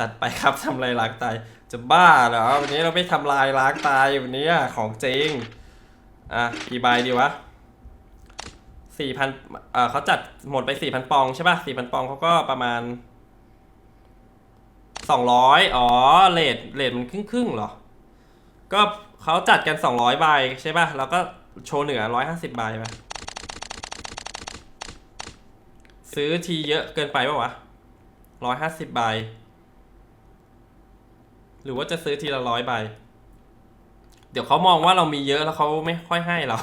จัดไปครับทำลายล้างตาย จะบ้าเหรอวันนี้เราไม่ทำลายล้างตายวันนี้ของจริง อะกี่ใบดีวะสี่พันเอ่อเขาจัดหมดไปสี่พันปองใช่ป่ะสี่พันปองเขาก็ประมาณสองร้อยอ๋อเลทเลทมันครึ่งครึ่งๆเหรอ ก็เขาจัดกันสองร้อยใบใช่ป่ะ แล้วก็โชว์เหนือร้อยห้าสิบใบไปซื้อทีเยอะเกินไปป่ะวะร้อยห้าสิบใบ หรือว่าจะซื้อทีละร้อยใบ เดี๋ยวเขามองว่าเรามีเยอะแล้วเขาไม่ค่อยให้เรา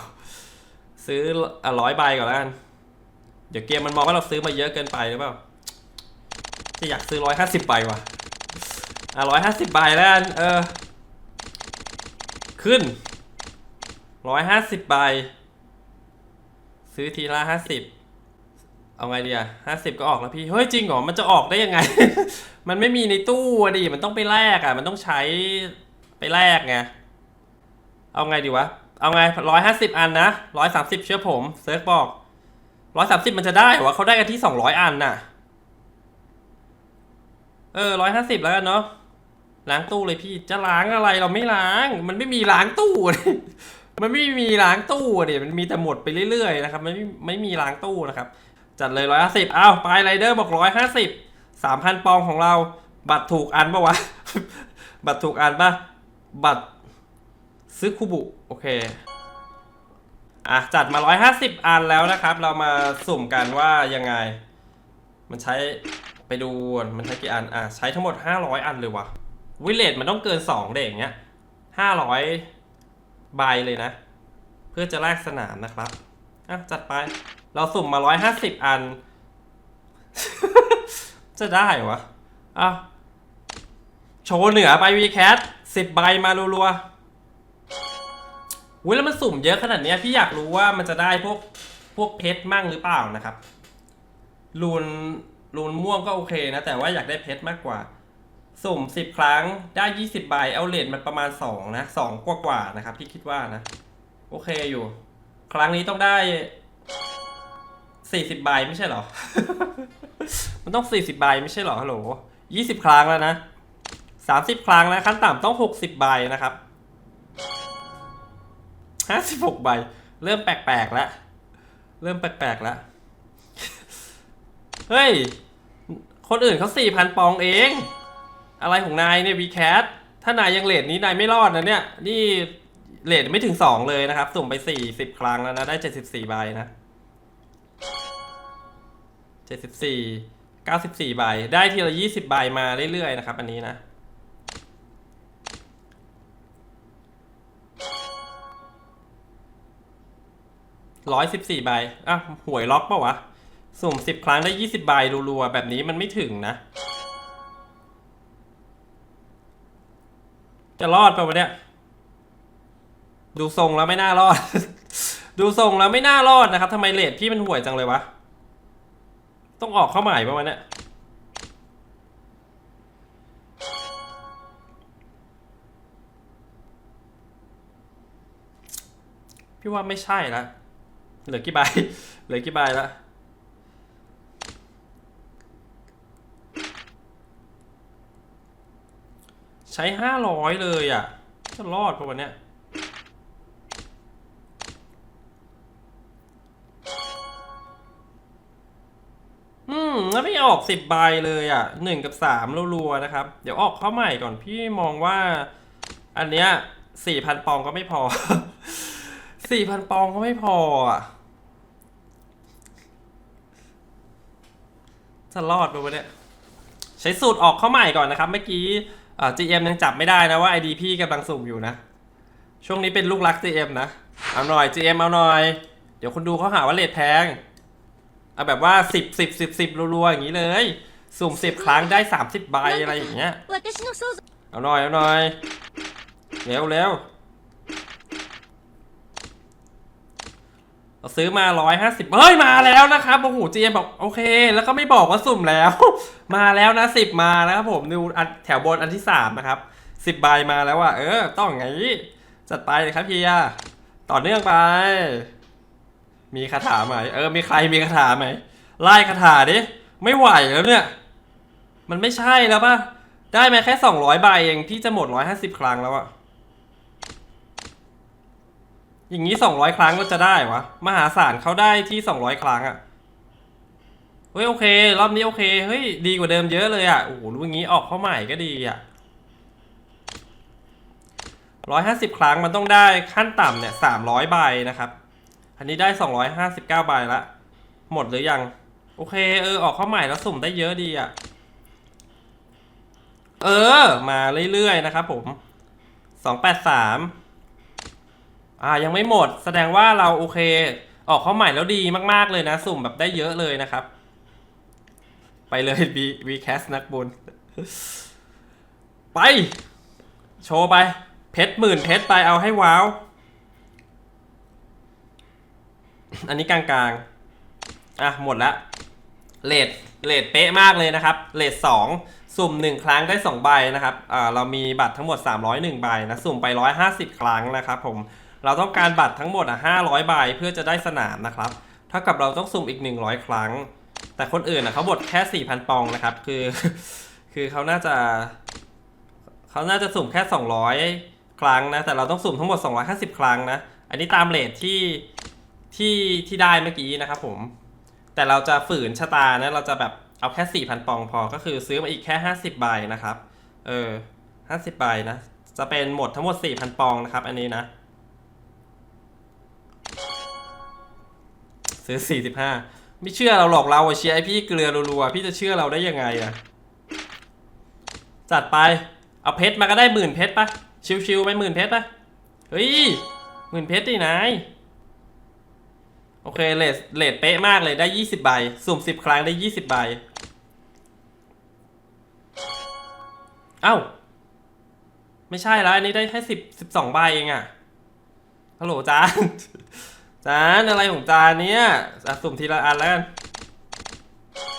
ซื้ออ่ร้อยใบก่อนแล้วกัน เดี๋ยวเกมมันมองว่าเราซื้อมาเยอะเกินไปหรือเปล่า จะอยากซื้อร้อยห้าสิบใบว่ะอะร้อยห้าสิบใบแล้วกันเออ ขึ้นร้อยห้าสิบใบ ซื้อทีละห้าสิบ เอาไงดีอะห้าสิบก็ออกแล้วพี่ เฮ้ยจริงเหรอ มันจะออกได้ยังไง มันไม่มีในตู้อะดิ มันต้องไปแลกอะมันต้องใช้ไปแลกไง เอาไงดีวะ เอาไงร้อยห้าสิบอันนะร้อยสามสิบเชื่อผมเซิร์ฟบอกร้อยสามสิบมันจะได้หรอวะเขาได้กันที่สองร้อยอันน่ะ เออร้อยห้าสิบแล้วกันเนาะล้างตู้เลยพี่จะล้างอะไรเราไม่ล้าง มันไม่มีล้างตู้มันไม่มีล้างตู้ดิมันมีแต่หมดไปเรื่อยๆนะครับไม่ไม่มีล้างตู้นะครับ จัดเลยร้อยห้าสิบอ้าวไปไรเดอร์บอกร้อยห้าสิบสามพันปองของเรา บัตรถูกอันปะวะ บัตรถูกอันปะบัตรซื้อคูบุ โอเค อะ จัดมา150อันแล้วนะครับ เรามาสุ่มกันว่ายังไง มันใช้ไปดูมันใช้กี่อัน อะ ใช้ทั้งหมด500อันเลยวะวิเลตมันต้องเกิน2เด็อย่างเงี้ย500ใบเลยนะ เพื่อจะแลกสนามนะครับ อะ จัดไป เราสุ่มมา150อัน จะได้วะอะโชว์เหนือไปวีแคท10ใบมารัวๆอุ้ยแล้วมันสุ่มเยอะขนาดนี้พี่อยากรู้ว่ามันจะได้พวกพวกเพชรมั่งหรือเปล่านะครับรูนรูนม่วงก็โอเคนะ แต่ว่าอยากได้เพชรมากกว่า สุ่มสิบครั้งได้ยี่สิบใบเอาเลทมันประมาณสองนะสองกว่ากว่าๆนะครับพี่คิดว่านะ โอเคอยู่ ครั้งนี้ต้องได้ สี่สิบใบไม่ใช่เหรอ มันต้องสี่สิบใบไม่ใช่เหรอฮัลโหลยี่สิบครั้งแล้วนะสามสิบครั้งแล้วขั้นต่ำต้องหกสิบใบนะครับห้าสิบหกใบ เริ่มแปลกๆแล้วเริ่มแปลกๆแล้วเฮ้ย คนอื่นเขาสี่พันปองเอง อะไรของนายเนี่ยวีแคทถ้านายยังเลทนี้นายไม่รอดนะเนี่ย นี่เลทไม่ถึงสองเลยนะครับ สุ่มไปสี่สิบครั้งแล้วนะ ได้เจ็ดสิบสี่ใบนะ เจ็ดสิบสี่เก้าสิบสี่ใบ ได้ทีละยี่สิบใบมาเรื่อยๆนะครับ อันนี้นะ ร้อยสิบสี่ใบ อะ หวยล็อกเปล่าวะ สุ่มสิบครั้งได้ยี่สิบใบรัวๆ แบบนี้มันไม่ถึงนะ จะรอดเปล่าวะเนี่ย ดูทรงแล้วไม่น่ารอด ดูทรงแล้วไม่น่ารอดนะครับทำไมเลทพี่มันห่วยจังเลยวะ ต้องออกเข้าใหม่ป่าวะเนี่ยพี่ว่าไม่ใช่ละเหลือกี่ใบเหลือกี่ใบละใช้ห้าร้อยเลยอะจะรอดประวันเนี้ย ออกสิบใบเลยอะหนึ่งกับสามรัวๆนะครับ เดี๋ยวออกเข้าใหม่ก่อนพี่มองว่า อันเนี้ยสี่พันปองก็ไม่พอสี่พันปองก็ไม่พออะจะรอดไปวะเนี่ยใช้สูตรออกเข้าใหม่ก่อนนะครับ เมื่อกี้อ่า GM ยังจับไม่ได้นะว่า ID พี่กำลังสุ่มอยู่นะ ช่วงนี้เป็นลูกรัก GM นะ เอาหน่อย GM เอาหน่อย เดี๋ยวคนดูเขาหาว่าเลทแพง เอาแบบว่าสิบสิบสิบสิบรัวๆอย่างนี้เลย สุ่มสิบครั้งได้สามสิบใบอะไรอย่างเงี้ย เอาหน่อยเอาหน่อยเร็วเร็วเราซื้อมาร้อยห้าสิบเฮ้ยมาแล้วนะครับโอ้โหเจมบอกโอเค แล้วก็ไม่บอกว่าสุ่มแล้ว มาแล้วนะสิบมานะครับผมดูอันแถวบนอันที่สามนะครับสิบใบมาแล้วอะเออ ต้องไงจัดไปเลยครับเฮียต่อเนื่องไป มีคาถาไหมเออมีใครมีคาถาไหมไล่คาถาดิไม่ไหวแล้วเนี่ย มันไม่ใช่แล้วป่ะ ได้มาแค่สองร้อยใบเองพี่จะหมดร้อยห้าสิบครั้งแล้วอะอย่างนี้สองร้อยครั้งก็จะได้วะมหาศาลเขาได้ที่สองร้อยครั้งอะเฮ้ยโอเค รอบนี้โอเคเฮ้ยดีกว่าเดิมเยอะเลยอะโอ้โหรู้อย่างนี้ออกเข้าใหม่ก็ดีอะร้อยห้าสิบครั้งมันต้องได้ขั้นต่ำเนี่ยสามร้อยใบนะครับ อันนี้ได้สองร้อยห้าสิบเก้าใบละ หมดหรือยัง โอเค เออ ออกเข้าใหม่แล้วสุ่มได้เยอะดีอะเออ มาเรื่อยๆนะครับผมสองแปดสามอ่า ยังไม่หมด แสดงว่าเราโอเค ออกเข้าใหม่แล้วดีมากๆเลยนะ สุ่มแบบได้เยอะเลยนะครับ ไปเลย V V Cast นักบุญ ไป โชว์ไป เพชรหมื่นเพชรไปเอาให้ว้าว อันนี้กลางๆ อะ หมดละเลทเลทเป๊ะมากเลยนะครับเลทสองสุ่ม 1 ครั้งได้ 2 ใบนะครับอ่าเรามีบัตรทั้งหมด 301 ใบนะ สุ่มไป 150 ครั้งนะครับผม เราต้องการบัตรทั้งหมดอะ500 ใบเพื่อจะได้สนามนะครับ เท่ากับเราต้องสุ่มอีก 100 ครั้ง แต่คนอื่นอะเขาบดแค่ 4,000 ปองนะครับ คือ คือเขาน่าจะ เขาน่าจะสุ่มแค่ 200 ครั้งนะ แต่เราต้องสุ่มทั้งหมด 250 ครั้งนะ อันนี้ตามเลทที่ ที่ที่ได้เมื่อกี้นะครับผม แต่เราจะฝืนชะตานะเราจะแบบเอาแค่ 4,000 ปองพอก็คือซื้อมาอีกแค่ 50 ใบนะครับ เออ 50 ใบนะ จะเป็นหมดทั้งหมด 4,000 ปองนะครับ อันนี้นะ ซื้อ 45 ไม่เชื่อเราหรอกเราเชียร์ไอพี่เกลือรัวๆ พี่จะเชื่อเราได้ยังไงอะจัดไป เอาเพชรมาก็ได้หมื่นเพชรปะชิวๆไปหมื่นเพชรปะเฮ้ยหมื่นเพชรดินาย โอเคเลทเลทเป๊ะมากเลยได้ 20 ใบ สุ่ม 10 ครั้งได้ 20 ใบ เอ้า ไม่ใช่แล้ว อันนี้ได้แค่10 12 ใบเองอะฮัลโหลจานจานอะไรของจานเนี้ยสุ่มทีละอันแล้วกัน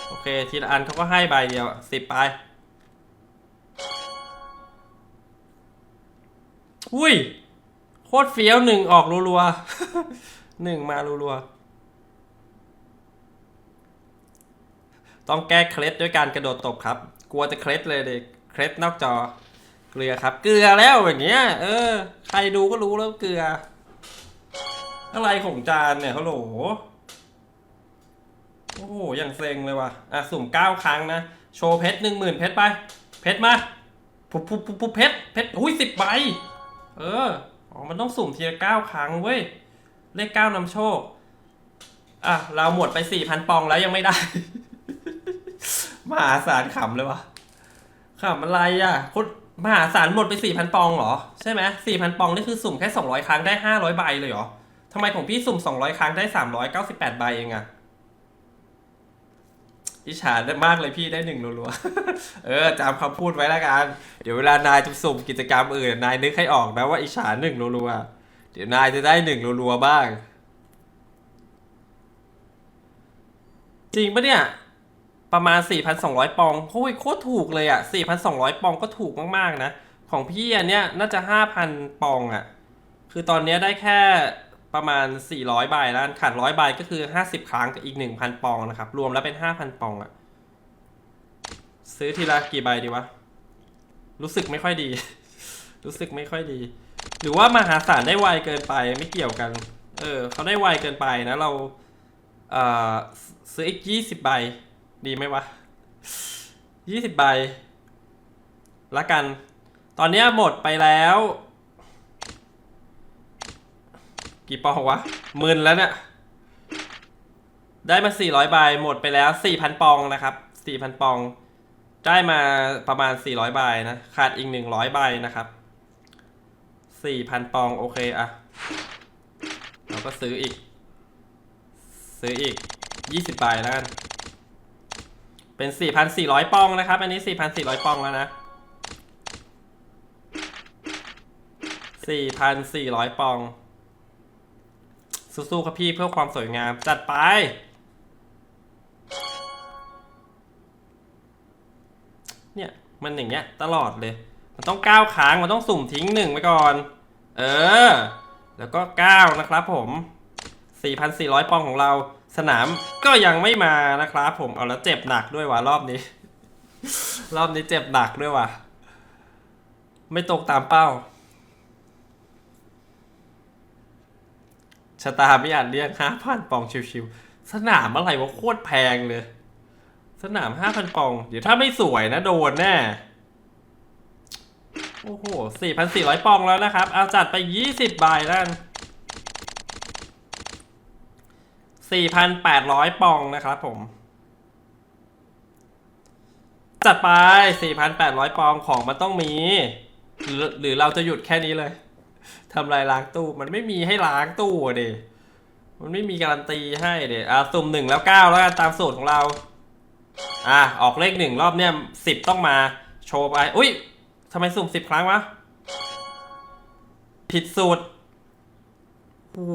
โอเค ทีละอันเขาก็ให้ใบเดียวสิบไป อุ้ย โคตรเฟี้ยวหนึ่งออกรัวๆหนึ่งมารัวๆ ต้องแก้เคล็ดด้วยการกระโดดตบครับ กลัวจะเคล็ดเลยเด็กเคล็ดนอกจอ เกลือครับ เกลือแล้วอย่างเงี้ย เออ ใครดูก็รู้แล้วเกลือ อะไรของจานเนี่ยฮัลโหลโอ้โหอย่างเซ็งเลยว่ะ อะ สุ่มเก้าครั้งนะ โชว์เพชรหนึ่งหมื่นเพชรไป เพชรมาพุบพุบพุบพุบเพชร เพชรอุ้ยสิบใบ เออ อ๋อ มันต้องสุ่มทีละเก้าครั้งเว้ย เลขเก้านำโชค อะ เราหมดไปสี่พันปองแล้วยังไม่ได้ มหาศาลขำเลยวะขำอะไรอะคนมหาศาลหมดไปสี่พันปองเหรอ ใช่ไหมสี่พันปองนี่คือสุ่มแค่สองร้อยครั้งได้ห้าร้อยใบเลยเหรอทำไมของพี่สุ่ม200ครั้งได้398ใบเองอะอิจฉาได้มากเลยพี่ได้หนึ่งรัวๆ เออจำคำพูดไว้แล้วกัน เดี๋ยวเวลานายจะสุ่มกิจกรรมอื่นนายนึกให้ออกนะว่าอิจฉาหนึ่งรัวๆ เดี๋ยวนายจะได้หนึ่งรัวๆบ้าง จริงปะเนี่ย ประมาณ 4,200 ปองโอ้ยโคตรถูกเลยอะ4,200 ปองก็ถูกมากๆนะ ของพี่อันเนี้ยน่าจะ 5,000 ปองอะคือตอนเนี้ยได้แค่ประมาณ 400 ใบแล้วขาด100 ใบก็คือ 50 ครั้งกับอีก 1,000 ปองนะครับ รวมแล้วเป็น 5,000 ปองอะซื้อทีละกี่ใบดีวะ รู้สึกไม่ค่อยดี รู้สึกไม่ค่อยดี หรือว่ามหาศาลได้ไวเกินไปไม่เกี่ยวกัน เออเขาได้ไวเกินไปนะเรา เอ่อซื้ออีก 20 ใบ ดีไหมวะ20ใบละกัน ตอนนี้หมดไปแล้ว กี่ปองวะหมื่นแล้วเนี่ยได้มา 400 ใบ หมดไปแล้ว 4,000 ปองนะครับ 4,000 ปอง ได้มาประมาณ 400 ใบนะ ขาดอีก 100 ใบนะครับ 4,000 ปอง โอเคอะเราก็ซื้ออีก ซื้ออีก 20 ใบแล้วกัน เป็น 4,400ปองนะครับ อันนี้ 4,400ปองแล้วนะ 4,400ปอง สู้ๆครับพี่เพื่อความสวยงาม จัดไป เนี่ย มันอย่างเงี้ย ตลอดเลย มันต้องก้าวค้าง มันต้องสุ่มทิ้งหนึ่งไปก่อน เออ แล้วก็ก้าวนะครับผม 4,400ปองของเรา สนามก็ยังไม่มานะครับผมเอาแล้วเจ็บหนักด้วยว่ะรอบนี้ รอบนี้เจ็บหนักด้วยว่ะ ไม่ตกตามเป้าชะตาไม่อาจเรียกห้าพันปองชิวๆสนามอะไรวะโคตรแพงเลย สนามห้าพันปอง เดี๋ยวถ้าไม่สวยนะโดนแน่โอ้โหสี่พันสี่ร้อยปองแล้วนะครับ เอาจัดไปยี่สิบใบแล้ว สี่พันแปดร้อยปองนะครับผม จัดไป 4,800 ปองของมันต้องมีหรือหรือเราจะหยุดแค่นี้เลยทำลายล้างตู้ มันไม่มีให้ล้างตู้เดมันไม่มีการันตีให้เดอะสุ่มหนึ่งแล้วเก้าแล้วกันตามสูตรของเรา อะ ออกเลขหนึ่งรอบเนี้ยสิบต้องมา โชว์ไป อุ้ยทำไมสุ่มสิบครั้งวะ ผิดสูตรโอ้โห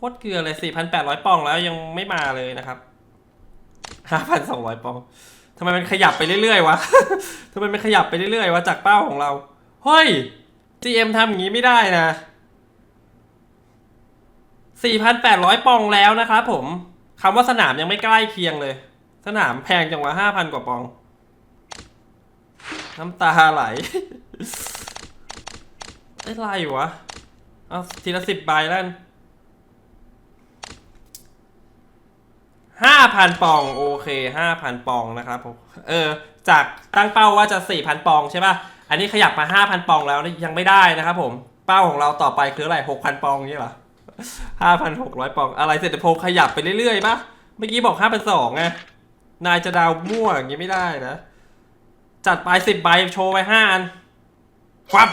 โคตรเกลือเลย 4,800 ปองแล้วยังไม่มาเลยนะครับ 5,200 ปองทำไมมันขยับไปเรื่อยๆวะทำไมมันขยับไปเรื่อยๆวะจากเป้าของเรา เฮ้ย GM ทำอย่างนี้ไม่ได้นะ 4,800 ปองแล้วนะครับผมคำว่าสนามยังไม่ใกล้เคียงเลย สนามแพงจังวะ 5,000 กว่าปอง น้ำตาไหลอะไรวะ เอาทีละสิบใบแล้วกัน ห้าพันปองโอเคห้าพันปองนะครับผมเออจากตั้งเป้าว่าจะสี่พันปองใช่ป่ะอันนี้ขยับมาห้าพันปองแล้วยังไม่ได้นะครับผมเป้าของเราต่อไปคืออะไรหกพันปองนี่เหรอห้าพันหกร้อยปองอะไรเสร็จแต่โพขยับไปเรื่อยๆป่ะเมื่อกี้บอกห้าพันสองไงนายจะดาวมั่วอย่างนี้ไม่ได้นะ จัดไปสิบใบโชว์ไปห้าอันควับ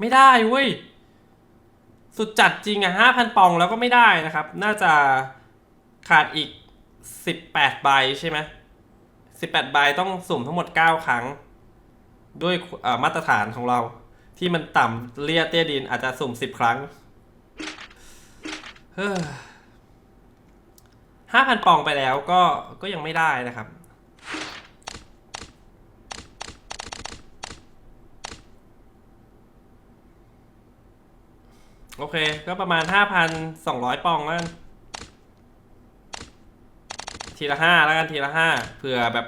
ไม่ได้เว้ยสุดจัดจริงอะห้าพันปองแล้วก็ไม่ได้นะครับ น่าจะ ขาดอีกสิบแปดใบใช่ไหมสิบแปดใบต้องสุ่มทั้งหมดเก้าครั้ง ด้วยมาตรฐานของเรา ที่มันต่ำเลียเตี้ยดินอาจจะสุ่มสิบครั้งห้าพันปองไปแล้วก็ก็ยังไม่ได้นะครับ โอเค ก็ประมาณ 5,200 ปองแล้ว ทีละห้าแล้วกันทีละห้าเผื่อแบบ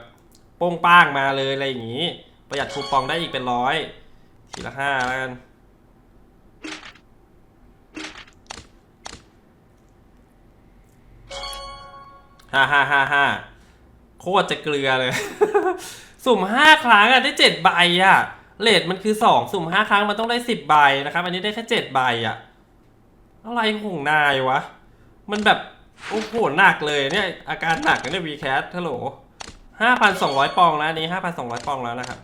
โป้งป้างมาเลยอะไรอย่างนี้ ประหยัดคูปองได้อีกเป็นร้อยทีละห้าแล้วกันห้าห้าห้าห้าโคตรจะเกลือเลย สุ่มห้าครั้งอะได้เจ็ดใบอะเลทมันคือสองสุ่มห้าครั้งมันต้องได้สิบใบนะครับ อันนี้ได้แค่เจ็ดใบอะอะไรของนายวะ มันแบบ โอ้โห หนักเลยเนี่ย อาการหนักเนี่ยวีแคสฮัลโหลห้าพันสองร้อยปองแล้วอันนี้ห้าพันสองร้อยปองแล้วนะครับ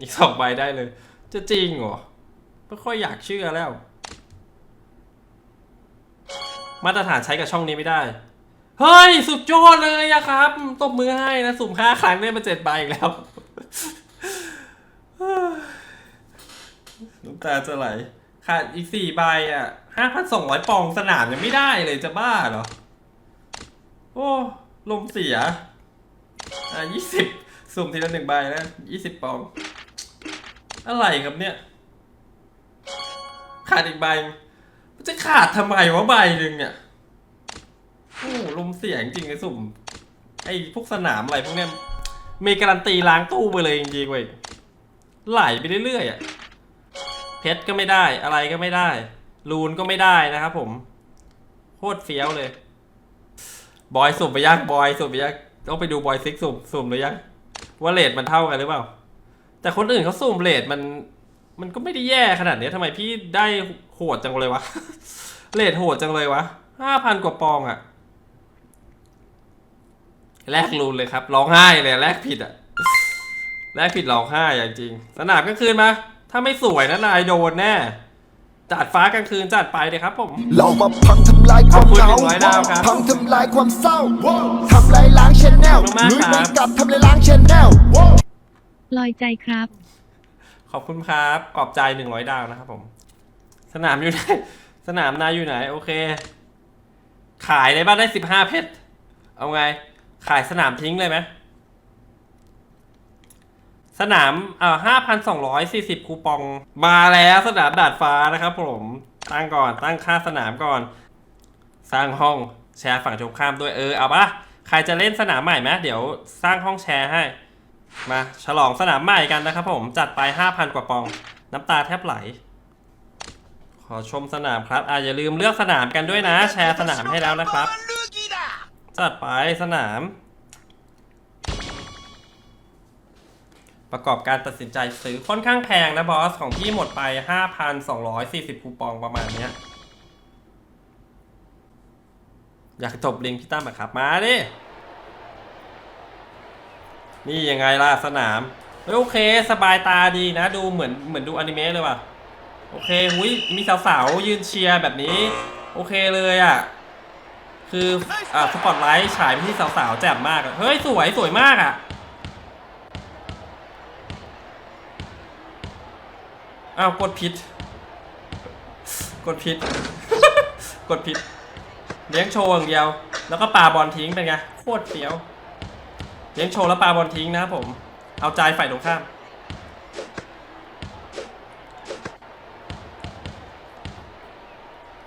อีกสองใบได้เลย จะจริงเหรอ ไม่ค่อยอยากเชื่อแล้ว มาตรฐานใช้กับช่องนี้ไม่ได้ เฮ้ย สุดยอดเลยอะครับ ตบมือให้นะ สุ่มห้าครั้งได้มาเจ็ดใบอีกแล้ว น้ำตาจะไหล ขาดอีกสี่ใบอะห้าพันสองร้อยปองสนามยังไม่ได้เลยจะบ้าเหรอ โอ้ลมเสีย อะยี่สิบสุ่มทีละหนึ่งใบนะยี่สิบปอง อะไรครับเนี่ย ขาดอีกใบ จะขาดทำไมวะใบหนึ่งเนี่ยโอ้ลมเสียจริงไอ้สุ่ม ไอ้พวกสนามอะไรพวกเนี้ยมีการันตีล้างตู้ไปเลยจริงๆเว้ยไหลไปเรื่อยๆอะ เพชรก็ไม่ได้อะไรก็ไม่ได้ รูนก็ไม่ได้นะครับผมโคตรเฟี้ยวเลย บอยสุ่มไปยังบอยสุ่มไปยังต้องไปดูบอยซิกสุ่มสุ่มหรือยังว่าเลทมันเท่ากันหรือเปล่า แต่คนอื่นเขาสุ่มเลทมัน มันก็ไม่ได้แย่ขนาดนี้ทำไมพี่ได้โหดจังเลยวะเลทโหดจังเลยวะห้าพันกว่าปองอะแลกรูนเลยครับร้องไห้เลยแลกผิดอะแลกผิดร้องไห้อย่างจริง สนามกลางคืนมา ถ้าไม่สวยนะนายโดนแน่ จัดฟ้ากลางคืนจัดไปเลยครับผม เรามาพังทำลายความเหงาขอบคุณหนึ่งร้อยดาวครับพังทำลายความเศร้าทำลายล้างชแนลขอบคุณมากลุยคไปรับกับทำลายล้างชแนล ลอยใจครับ ขอบคุณครับขอบใจหนึ่งร้อยดาวนะครับผม สนามอยู่ไหน สนามนายอยู่ไหน โอเค ขายได้บ้านได้สิบห้าเพชร เอาไง ขายสนามทิ้งเลยไหม สนามเอ่อห้าพันสองร้อยสี่สิบคูปอง มาแล้วสนามดาดฟ้านะครับผม ตั้งก่อน ตั้งค่าสนามก่อน สร้างห้องแชร์ฝั่งตรงข้ามด้วยเออ เอาปะใครจะเล่นสนามใหม่ไหมเดี๋ยวสร้างห้องแชร์ให้ มาฉลองสนามใหม่กันนะครับผม จัดไป5,000กว่าปอง น้ำตาแทบไหล ขอชมสนามครับอะอย่าลืมเลือกสนามกันด้วยนะ แชร์สนามให้แล้วนะครับ จัดไปสนาม ประกอบการตัดสินใจซื้อค่อนข้างแพงนะบอส ของพี่หมดไป 5,240 คูปองประมาณเนี้ย อยากจบลิงพี่ตั้มอะครับ มาดิ นี่ยังไงล่ะสนามเฮ้โอเค สบายตาดีนะ ดูเหมือนเหมือนดูอนิเมะเลยว่ะ โอเคหุยมีสาวๆ ยืนเชียร์แบบนี้ โอเคเลยอะ คืออ่าสปอตไลท์ฉายไปที่สาวๆ แจ่มมากอะเฮ้ย สวยสวยมากอะ อ้าวกดผิด กดผิด กดผิด เลี้ยงโชว์อย่างเดียว แล้วก็ปาบอลทิ้งเป็นไง โคตรเฟี้ยว เลี้ยงโชว์แล้วปาบอลทิ้งนะครับผม เอาใจฝ่ายตรงข้าม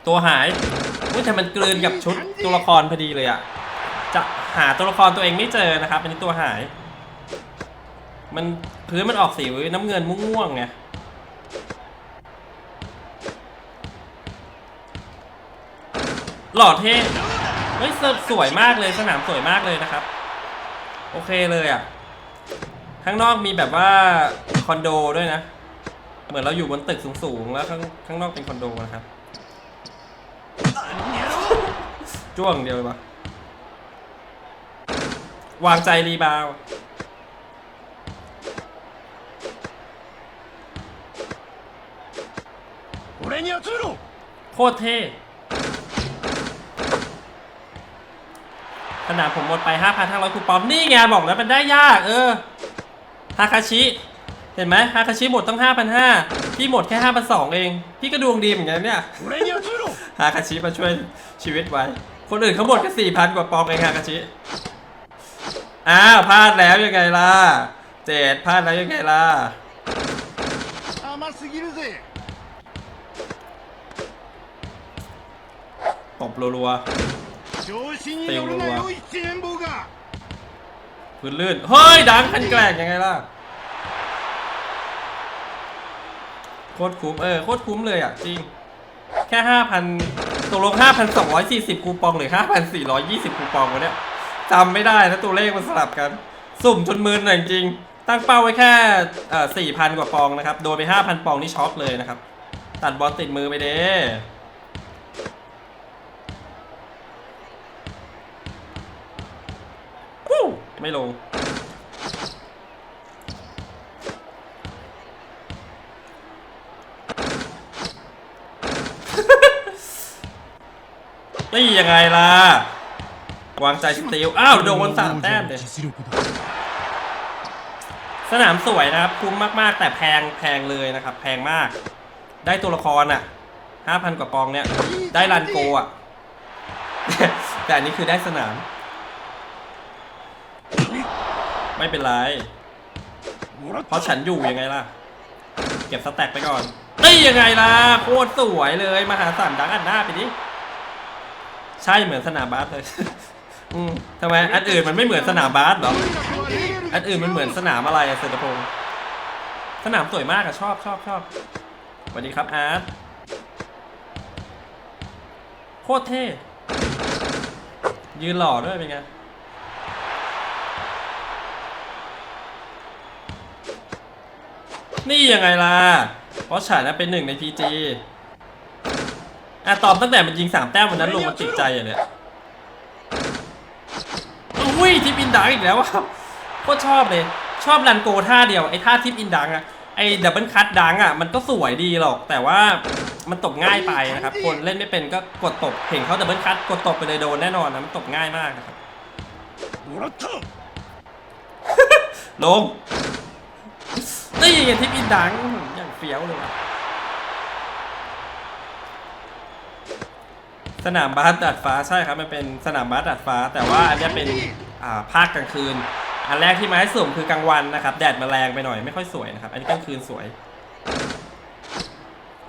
ตัวหายอุ้ยแต่มันกลืนกับชุดตัวละครพอดีเลยอะจะหาตัวละครตัวเองไม่เจอนะครับอันนี้ตัวหาย มันพื้นมันออกสีน้ำเงินม่วงๆไง หล่อเท่เฮ้ยเซิร์ฟสวยมากเลยสนามสวยมากเลยนะครับ โอเคเลยอะ ข้างนอกมีแบบว่าคอนโดด้วยนะ เหมือนเราอยู่บนตึกสูงๆแล้วข้างข้างนอกเป็นคอนโดนะครับ จ้วงเดียวปะวางใจรีบาวโคตรเท่ ขนาดผมหมดไป 5,500คูปองนี่ไงบอกแล้วมันได้ยาก เออฮาคาชิ เห็นไหมฮาคาชิหมดตั้ง5,500พี่หมดแค่ 5,200เอง พี่ก็ดวงดีเหมือนกันเนี่ยฮาคาชิมาช่วยชีวิตไว้ คนอื่นเขาหมดแค่ 4,000 กว่าปองเองฮาคาชิ อ้าวพลาดแล้วยังไงล่ะเจ็ดพลาดแล้วยังไงล่ะตบรัวๆ เตะรัวพื้นลื่น เฮ้ย ดังคันแกล้งยังไงล่ะ โคตรคุ้ม เออ โคตรคุ้มเลยอะ จริง แค่ห้าพันตกลงห้าพันสองร้อยสี่สิบคูปองหรือห้าพันสี่ร้อยยี่สิบคูปองวะเนี้ยจำไม่ได้นะตัวเลขมันสลับกัน สุ่มจนมืนหน่อยจริง ตั้งเป้าไว้แค่เอ่อสี่พันกว่าฟองนะครับ โดนไปห้าพันฟองนี่ช็อกเลยนะครับ ตัดบอสติดมือไปเด้ ไม่ลง นี่ยังไงล่ะ วางใจสติวอ้าว โดนสามแต้มเลยสนามสวยนะครับ คุ้มมาก ๆ แต่แพงแพงเลยนะครับ แพงมาก ได้ตัวละครอะห้าพันกว่าปองเนี่ย ได้รันโกอะ แต่อันนี้คือได้สนาม ไม่เป็นไร เพราะฉันอยู่ยังไงล่ะ เก็บสแต็กไปก่อนได้ยังไงล่ะ โคตรสวยเลยมหาสามดังอันหน้าไปดิ ใช่เหมือนสนามบาสเลยอืมทำไมอันอื่นมันไม่เหมือนสนามบาสหรอ อันอื่นมันเหมือนสนามอะไรอะเซนตพงศ์สนามสวยมากอะชอบชอบชอบสวัสดีครับอาร์ตโคตรเท่ยืนหล่อด้วยเป็นไง นี่ยังไงล่ะเพราะฉันนะเป็นหนึ่งในพีจีอะตอบตั้งแต่มันยิงสามแต้มวันนั้นลงมานติดใจอะเนี่ยอุ้ยทิปอินดังอีกแล้วครับก็ชอบเลย ชอบรันโกท่าเดียวไอ้ท่าทิปอินดังอะไอ้ดับเบิลคัตดังอะมันก็สวยดีหรอก แต่ว่ามันตกง่ายไปนะครับ คนเล่นไม่เป็นก็กดตกเห็นเขาดับเบิลคัตกดตกไปเลยโดนแน่นอนนะมันตกง่ายมากนะครับลง นี่ไงทิปอินดังอย่างเฟี้ยวเลยว่ะสนามบาสดาดฟ้าใช่ครับมันเป็นสนามบาสดาดฟ้า แต่ว่าอันนี้เป็นอ่าภาคกลางคืน อันแรกที่มาให้สุ่มคือกลางวันนะครับ แดดมาแรงไปหน่อยไม่ค่อยสวยนะครับ อันนี้กลางคืนสวย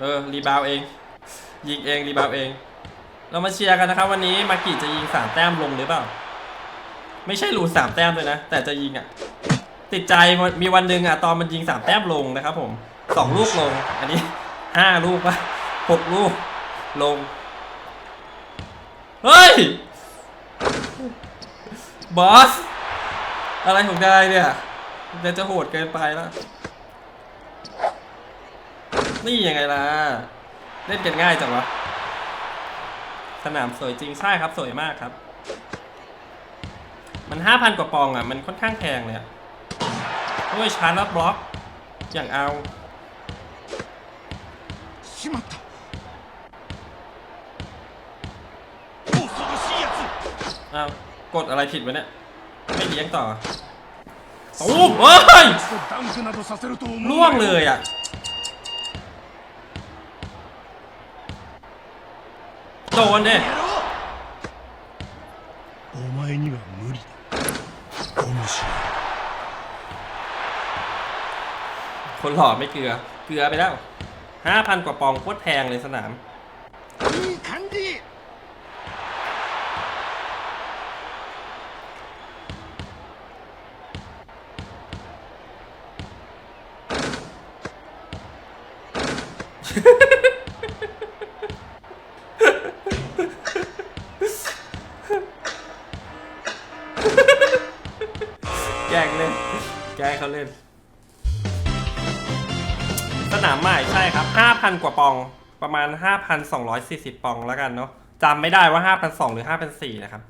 เออรีบาวเอง ยิงเองรีบาวเอง เรามาเชียร์กันนะครับ วันนี้มากิจะยิงสามแต้มลงหรือเปล่า ไม่ใช่รูสามแต้มเลยนะ แต่จะยิงอะ ติดใจมีวันหนึ่งอะตอนมันยิงสามแต้มลงนะครับผมสองลูกลง อันนี้ห้าลูกปะหกลูกลง เฮ้ย บอส อะไรของนายเนี่ยเดี๋ยวจะโหดเกินไปแล้ว นี่ยังไงล่ะ เล่นกันง่ายจังวะ สนามสวยจริงใช่ครับ สวยมากครับ มันห้าพันกว่าปองอะ มันค่อนข้างแพงเลยอะ ด้วยชาร์จแล้วบล็อก อย่างเอา しまった恐ろしいやつ อ้าวกดอะไรผิดวะเนี่ย ไม่เลี้ยงต่อโอ้เฮ้ย 一度ダンクなどさせると思う ล่วงเลยอ่ะ โดนเนี่ย やろうお前には無理だお主 คนหล่อไม่เกลือ เกลือไปแล้วห้าพันกว่าปองโคตรแพงเลยสนาม องประมาณ 5,240 ปองแล้วกันเนาะจำไม่ได้ว่า 5,200 หรือ 5,400 นะครับ